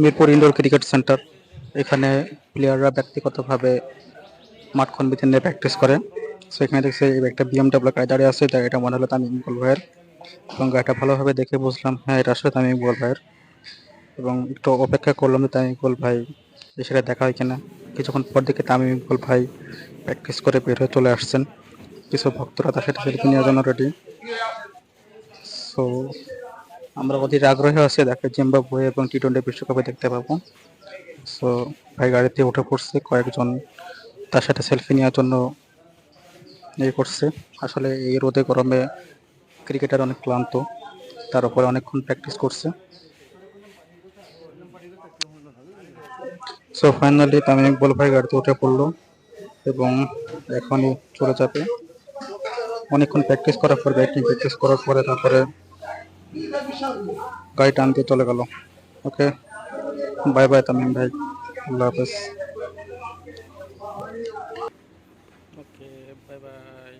Mirpur indoor cricket centre. এখানে প্লেয়াররা ব্যক্তিগতভাবে মাঠ কনবিতে নিয়ে প্র্যাকটিস করে। সো এখানে দেখছি একটা বিএমডাব্লিউ গাড়ি দাঁড়িয়ে আছে তাই এটা মনে হলো তামিম ইকবাল ভাইয়ের। এবং গাড়িটা ভালোভাবে দেখে বুঝলাম হ্যাঁ এটা আসলে তামিম ইকবাল ভাইয়ের। এবং একটু অপেক্ষা করলাম যে তামিম ইকবাল ভাই সেটা দেখা হয় কিনা। কিছুক্ষণ পর দেখে তামিম ইকবাল ভাই প্র্যাকটিস করে বের হয়ে চলে আসছেন। কিছু ভক্তরা তার সাথে সেলফি নেওয়ার জন্য রেডি সো আমরা অধীর আগ্রহে আছি দেখে জিম্বাবুয়ে এবং টি টোয়েন্টি বিশ্বকাপে দেখতে পাবো। সো ভাই গাড়িতে উঠে পড়ছে, কয়েকজন তার সাথে সেলফি নেওয়ার জন্য ইয়ে করছে। আসলে এই রোদে গরমে ক্রিকেটার অনেক ক্লান্ত, তার উপরে অনেকক্ষণ প্র্যাকটিস করছে। সো ফাইনালি তামিম ইকবাল ভাই গাড়িতে উঠে পড়ল এবং এখনই চলে যাবে। অনেকক্ষণ প্র্যাকটিস করার পর ব্যাটিং প্র্যাকটিস করার পরে তারপরে গাড়ি টান দিয়ে চলে গেল। ওকে বাই বাই তামিম ভাই, আল্লাহ হাফেজ। Okay bye bye